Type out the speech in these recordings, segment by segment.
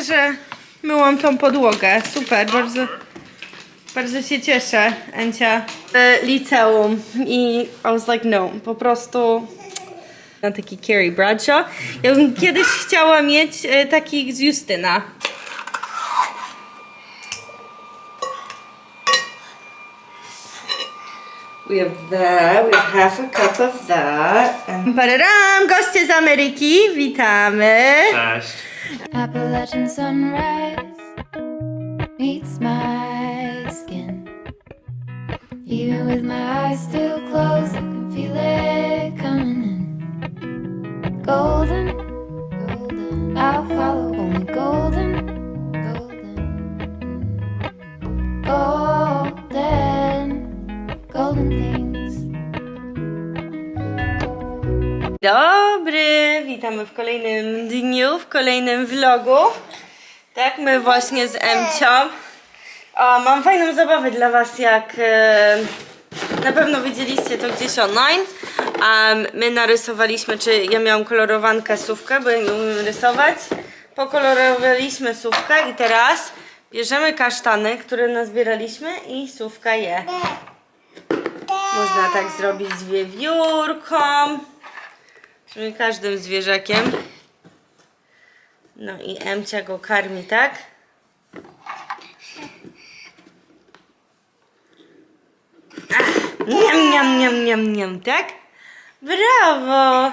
że myłam tą podłogę. Super, bardzo, bardzo się cieszę, Encia. E, Liceum i I was like no, po prostu na taki Carrie Bradshaw. Ja bym kiedyś chciała mieć e, taki z Justyna. We have that, we have half a cup of that. And... Pararam, goście z Ameryki, witamy. Cześć. Appalachian sunrise meets my skin. Even with my eyes still closed, I can feel it witamy w kolejnym dniu, w kolejnym vlogu. Tak, my właśnie z Emcią. O, mam fajną zabawę dla Was, jak e, na pewno widzieliście to gdzieś online. Um, my narysowaliśmy, czy ja miałam kolorowankę sówkę, bo ja nie umiem rysować. Pokolorowaliśmy sówkę i teraz bierzemy kasztany, które nazbieraliśmy i sówka je. Można tak zrobić z wiewiórką. Czyli każdym zwierzakiem. No i Emcia go karmi, tak? Ach, niam, niam, niam, niam, niam, tak? Brawo!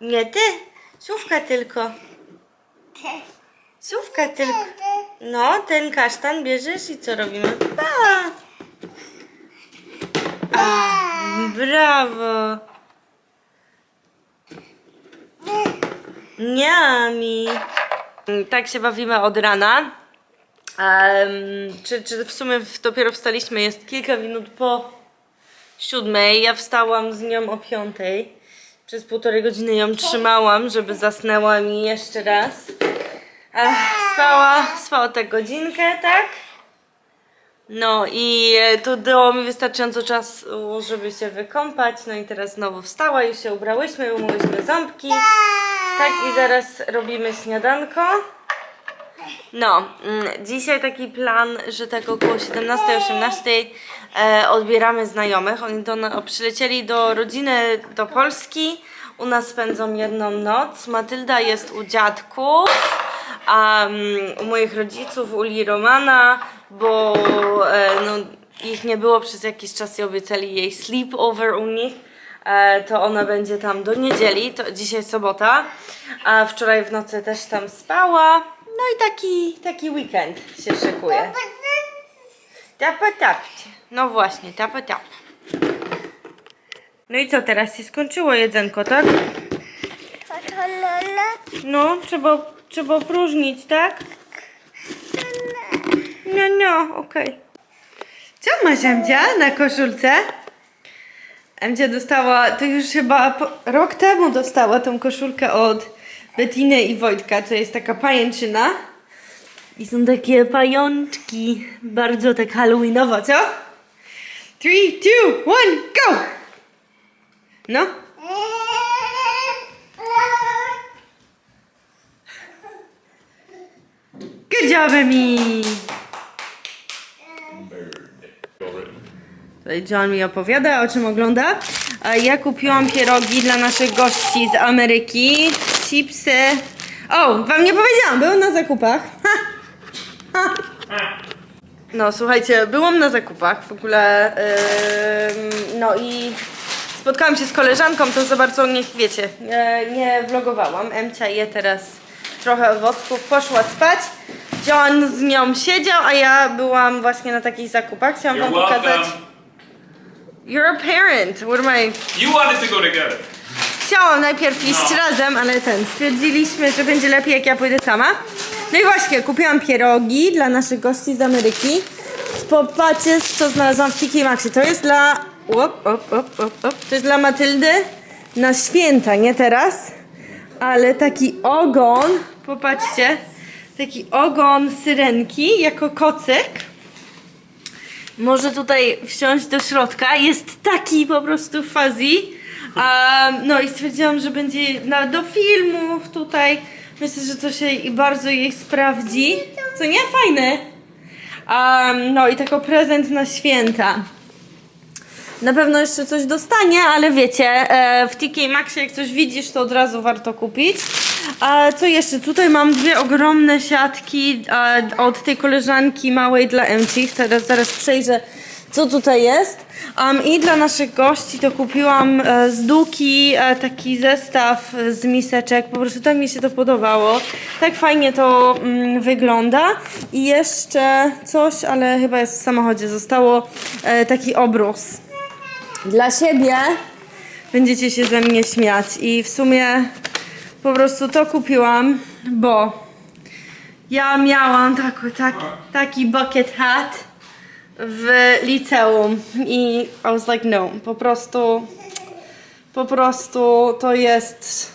Nie ty, słówka tylko. Słówka tylko. No, ten kasztan bierzesz i co robimy? Pa! Ach, brawo! Niami. Tak się bawimy od rana. Em, czy, czy w sumie dopiero wstaliśmy? Jest kilka minut po siódmej. Ja wstałam z nią o piątej. Przez półtorej godziny ją trzymałam, żeby zasnęła mi jeszcze raz. Ach, spała, spała tę godzinkę, tak? No i e, to dało mi wystarczająco czasu, żeby się wykąpać. No i teraz znowu wstała, już się ubrałyśmy, umyłyśmy ząbki. Tak i zaraz robimy śniadanko. No, mm, dzisiaj taki plan, że tak około 17-18 e, odbieramy znajomych. Oni do, przylecieli do rodziny do Polski. U nas spędzą jedną noc. Matylda jest u dziadków, a mm, u moich rodziców, u Li Romana, bo e, no, ich nie było przez jakiś czas i obiecali jej sleepover u nich. E, to ona będzie tam do niedzieli, to dzisiaj sobota, a wczoraj w nocy też tam spała. No i taki, taki weekend się szykuje. Tapa tap. No właśnie, tapa tap. No i co, teraz się skończyło jedzenko, tak? No, trzeba, trzeba opróżnić, tak? No, no, okej. Co masz, Emcia, na koszulce? Emcia dostała, to już chyba rok temu dostała tą koszulkę od Bettiny i Wojtka, to jest taka pajęczyna. I są takie pajączki, bardzo tak halloweenowo, co? 3, 2, 1, go! No. Good job, Emi! John mi opowiada, o czym ogląda. A ja kupiłam pierogi dla naszych gości z Ameryki. Chipsy. O, wam nie powiedziałam, byłam na zakupach. No, słuchajcie, byłam na zakupach w ogóle. no i spotkałam się z koleżanką, to za bardzo nie wiecie, nie, nie vlogowałam. Emcia je teraz trochę owoców, poszła spać. John z nią siedział, a ja byłam właśnie na takich zakupach. Chciałam wam pokazać. You're a parent. What am I? You wanted to go together. Chciałam najpierw iść No. razem, ale ten. Stwierdziliśmy, że będzie lepiej, jak ja pójdę sama. No i właśnie, kupiłam pierogi dla naszych gości z Ameryki. Popatrzcie, co znalazłam w Tiki Maxi. To jest dla. Op, op, op, op, op. To jest dla Matyldy na święta, nie teraz. Ale taki ogon, popatrzcie, taki ogon syrenki jako kocyk może tutaj wsiąść do środka. Jest taki po prostu fuzzy. Um, no i stwierdziłam, że będzie na, do filmów tutaj Myślę, że to się i bardzo jej sprawdzi. Co nie? Fajny. Um, no i tako prezent na święta. Na pewno jeszcze coś dostanie, ale wiecie, e, w TK Maxie jak coś widzisz, to od razu warto kupić. A co jeszcze? Tutaj mam dwie ogromne siatki e, od tej koleżanki małej dla MC. Zaraz, zaraz przejrzę, co tutaj jest. Um, I dla naszych gości to kupiłam e, z Duki e, taki zestaw z miseczek. Po prostu tak mi się to podobało. Tak fajnie to mm, wygląda. I jeszcze coś, ale chyba jest w samochodzie, zostało e, taki obrus dla siebie będziecie się ze mnie śmiać i w sumie po prostu to kupiłam, bo ja miałam taki, taki, taki bucket hat w liceum i I was like no, po prostu po prostu to jest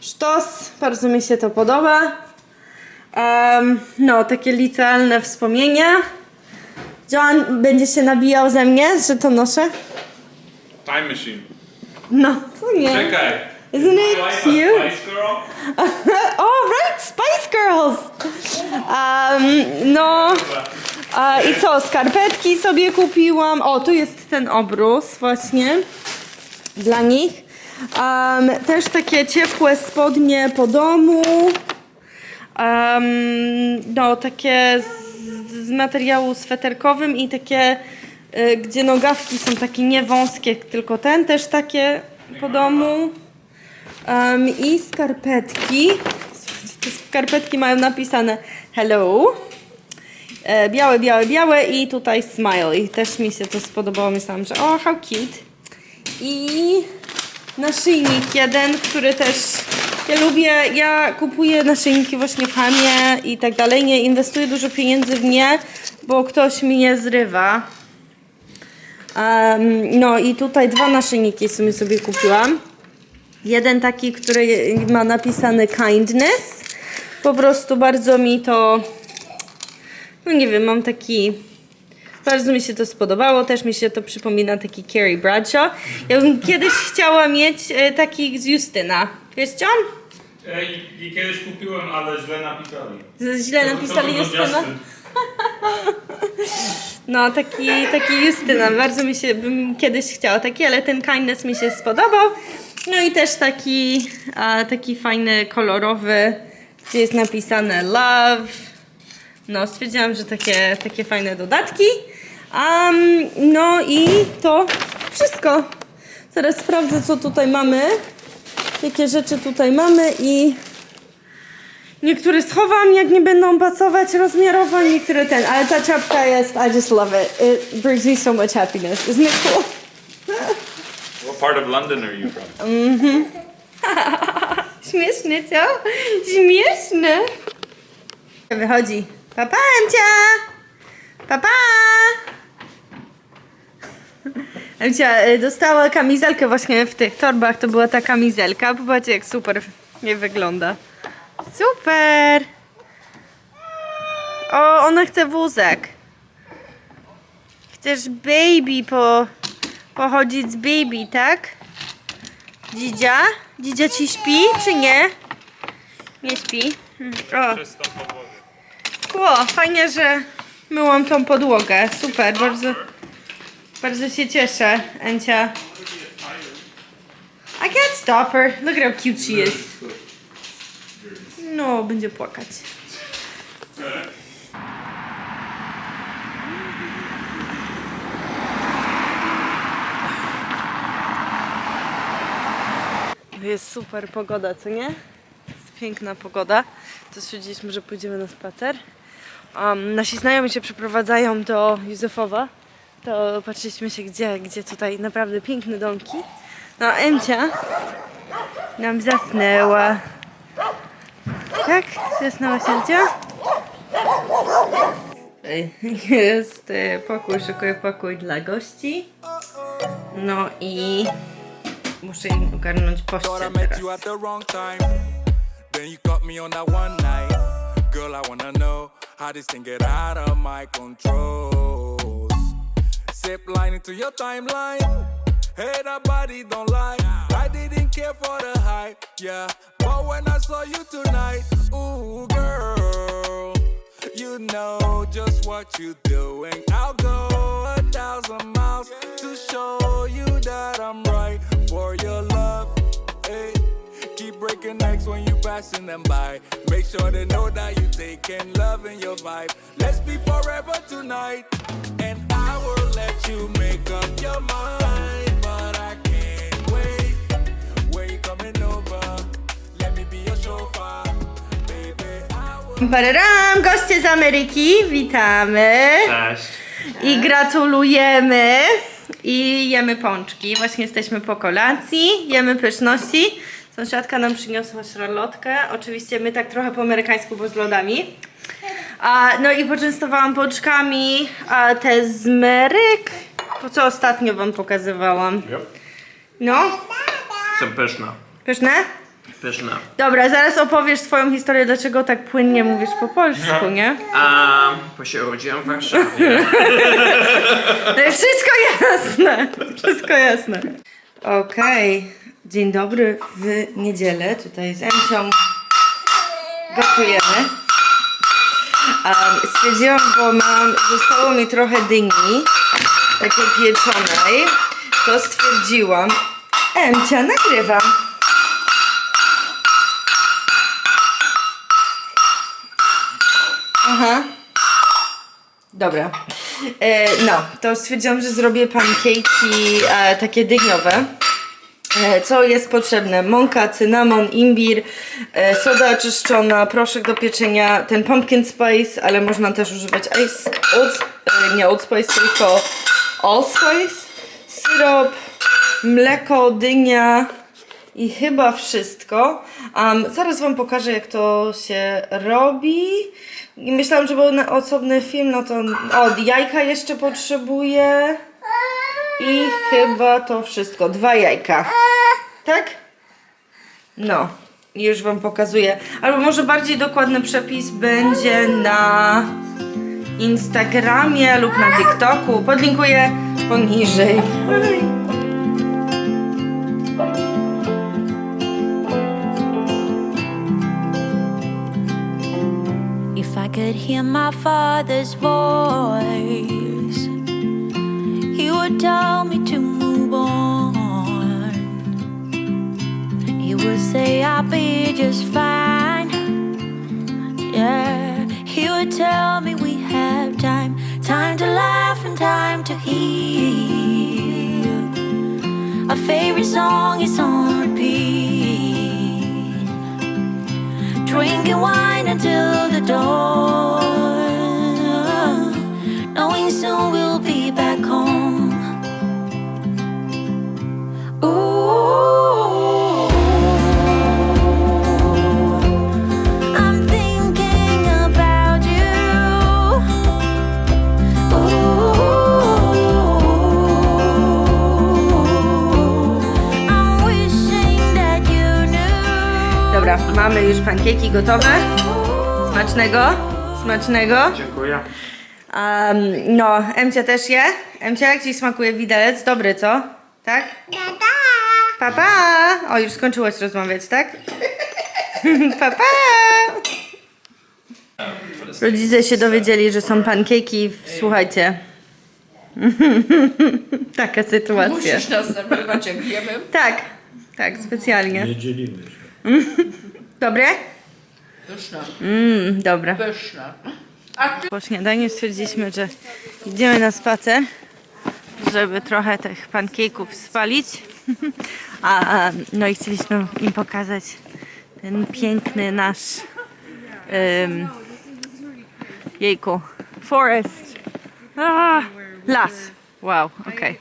sztos, bardzo mi się to podoba. Em, no, takie licealne wspomnienia. John będzie się nabijał ze mnie, że to noszę. Time machine. No, co nie? Czekaj. Isn't it Wife a cute? Spice Girl? oh, right, Spice Girls! Um, no, a, i co, skarpetki sobie kupiłam. O, tu jest ten obrus właśnie dla nich. Um, też takie ciepłe spodnie po domu. Um, no, takie z, z materiału sweterkowym i takie, y, gdzie nogawki są takie nie wąskie, tylko ten też takie po domu. Um, I skarpetki. Te skarpetki mają napisane hello. E, białe, białe, białe i tutaj smile. I też mi się to spodobało. Myślałam, że o, how cute. I naszyjnik jeden, który też ja lubię, ja kupuję naszyjniki właśnie w Hamie i tak dalej. Nie inwestuję dużo pieniędzy w nie, bo ktoś mi je zrywa. Um, no i tutaj dwa naszyjniki sobie sobie kupiłam. Jeden taki, który ma napisane kindness. Po prostu bardzo mi to. No nie wiem, mam taki. Bardzo mi się to spodobało. Też mi się to przypomina taki Carrie Bradshaw. Ja bym kiedyś chciała mieć e, taki z Justyna. Wiesz? Ej, i kiedyś kupiłem, ale źle napisali. Z- Źle napisali To- to Justyna. No, taki, taki Justyna. Bardzo mi się, bym kiedyś chciała taki, ale ten kindness mi się spodobał. No i też taki, a, taki fajny, kolorowy, gdzie jest napisane love. No, stwierdziłam, że takie, takie fajne dodatki. Um, no i to wszystko. Teraz sprawdzę, co tutaj mamy. Jakie rzeczy tutaj mamy i Niektóre schowam, jak nie będą pasować rozmiarowo, niektóre ten, ale ta czapka jest, I just love it. It brings me so much happiness. Isn't it cool? Part of London are you from? Śmieszne, co? Śmieszne. Wychodzi. Papa, Emcia! Papa! Emcia y, dostała kamizelkę właśnie w tych torbach, to była ta kamizelka. Popatrzcie, jak super nie wygląda. Super! O, ona chce wózek. Chcesz baby po, pochodzić z baby, tak? Dzidzia? Dzidzia ci śpi, czy nie? Nie śpi. Hmm, O. Kło, fajnie, że myłam tą podłogę. Super, bardzo, bardzo się cieszę, Encia. I can't stop her. Look at how cute she is. No, będzie płakać. Jest super pogoda, co nie? Jest piękna pogoda. To stwierdziliśmy, że pójdziemy na spacer. Um, nasi znajomi się przeprowadzają do Józefowa. To patrzyliśmy się, gdzie, gdzie tutaj naprawdę piękne domki. No, Emcia nam zasnęła. Tak? Zasnęła się Emcia? Jest e, pokój, szykuję pokój dla gości. No i muszę im ogarnąć Thought I met teraz. you at the wrong time. Then you caught me on that one night. Girl, I wanna know how this thing get out of my control. Zip line into your timeline. Hey, that body don't lie. I didn't care for the hype, yeah. But when I saw you tonight, ooh, girl, you know just what you're doing. I'll go a thousand miles to show you that I'm right for your love. Hey, keep breaking necks when you passing them by. Make sure they know that you taking love in your vibe. Let's be forever tonight, and I will let you make up your mind. But I can't wait. Where you coming over? Let me be your chauffeur, baby. I will. Goście z Ameryki, witamy. Cześć. I gratulujemy. I jemy pączki. Właśnie jesteśmy po kolacji. Jemy pyszności. Sąsiadka nam przyniosła szarlotkę. Oczywiście my tak trochę po amerykańsku, bo z lodami. A, no i poczęstowałam pączkami. A te z Meryk. To co ostatnio wam pokazywałam. Yep. No, Są pyszne. pyszne? Pyszne. Dobra, zaraz opowiesz swoją historię, dlaczego tak płynnie mówisz po polsku, nie? A, bo się urodziłem w Warszawie. No i wszystko jasne. Wszystko jasne. Okej. Dzień dobry w niedzielę. Tutaj z Emcią gotujemy. Um, stwierdziłam, bo mam, zostało mi trochę dyni, takiej pieczonej, to stwierdziłam, Emcia, nagrywam. Aha. Dobra. E, no, to stwierdziłam, że zrobię pancake'i e, takie dyniowe. E, co jest potrzebne? Mąka, cynamon, imbir, e, soda czyszczona, proszek do pieczenia, ten pumpkin spice, ale można też używać ice, old, e, nie old spice, tylko allspice, syrop, mleko, dynia i chyba wszystko. Um, zaraz Wam pokażę, jak to się robi. I myślałam, że był na osobny film, no to... O, jajka jeszcze potrzebuję. I chyba to wszystko. Dwa jajka. Tak? No. Już Wam pokazuję. Albo może bardziej dokładny przepis będzie na Instagramie lub na TikToku. Podlinkuję poniżej. If could hear my father's voice, he would tell me to move on. He would say I'll be just fine. Yeah, he would tell me we have time, time to laugh and time to heal. Our favorite song is on repeat drinking wine until the dawn, knowing soon we'll be back home. Ooh, I'm thinking about you. Ooh, I'm wishing that you knew. Dobra, mamy już pankieki gotowe. Smacznego. Smacznego. Dziękuję. Um, no, Emcia też je. Emcia, jak Ci smakuje widelec? Dobry, co? Tak? Pa, pa! O, już skończyłaś rozmawiać, tak? pa, pa! Rodzice się dowiedzieli, że są pankieki. Słuchajcie. Taka sytuacja. Musisz nas nagrywać jak wiemy. Tak, tak, specjalnie. Nie dzielimy się. Dobre? Pyszna, Mm, dobra. pyszna. Po śniadaniu stwierdziliśmy, że idziemy na spacer, żeby trochę tych pankejków spalić. A, no i chcieliśmy im pokazać ten piękny nasz um, jejku, forest. A, las. Wow, okej.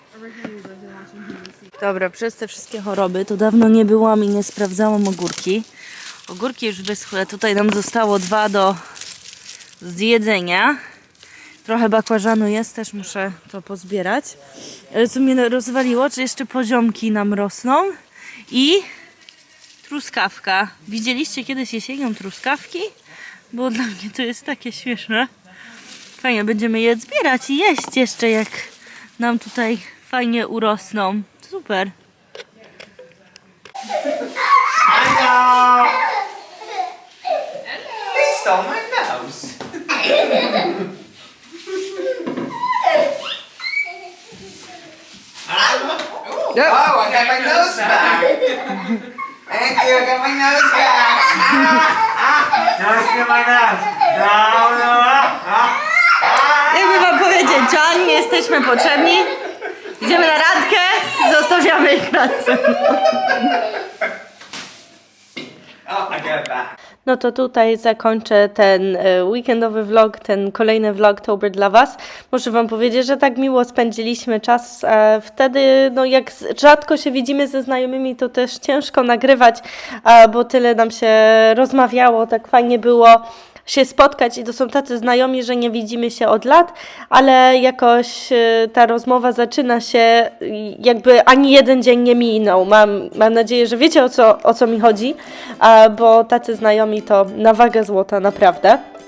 Dobra, przez te wszystkie choroby to dawno nie byłam i nie sprawdzałam ogórki. Ogórki już wyschły. Tutaj nam zostało dwa do zjedzenia. Trochę bakłażanu jest, też muszę to pozbierać. Ale co mnie rozwaliło, czy jeszcze poziomki nam rosną i truskawka. Widzieliście kiedyś jesienią truskawki? Bo dla mnie to jest takie śmieszne. Fajnie, będziemy je zbierać i jeść jeszcze, jak nam tutaj fajnie urosną. Super. They stole my nose. oh, I got my nose back. Thank you, I got my nose back. I feel my nose. No, no, no. Jakby wam powiedzieć, John, nie jesteśmy potrzebni. Idziemy na randkę, zostawiamy ich razem. Oh, I got it back. No to tutaj zakończę ten e, weekendowy vlog, ten kolejny vlogtober dla Was. Muszę Wam powiedzieć, że tak miło spędziliśmy czas. E, wtedy, no jak rzadko się widzimy ze znajomymi, to też ciężko nagrywać, bo tyle nam się rozmawiało, tak fajnie było się spotkać i to są tacy znajomi, że nie widzimy się od lat, ale jakoś e, ta rozmowa zaczyna się i jakby ani jeden dzień nie minął. Mam, mam nadzieję, że wiecie o co, o co mi chodzi, bo tacy znajomi to na wagę złota naprawdę.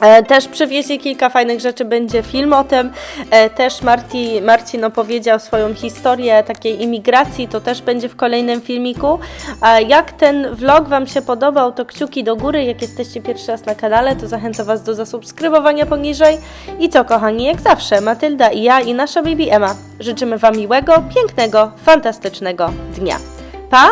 E, Też przywieźli kilka fajnych rzeczy, będzie film o tym. E, Też Marti, Marcin opowiedział swoją historię takiej imigracji, to też będzie w kolejnym filmiku. A Jak ten vlog Wam się podobał, to kciuki do góry. Jak jesteście pierwszy raz na kanale, to zachęcam Was do zasubskrybowania poniżej. I co kochani, jak zawsze, Matylda i ja i nasza baby Emma życzymy Wam miłego, pięknego, fantastycznego dnia. Pa!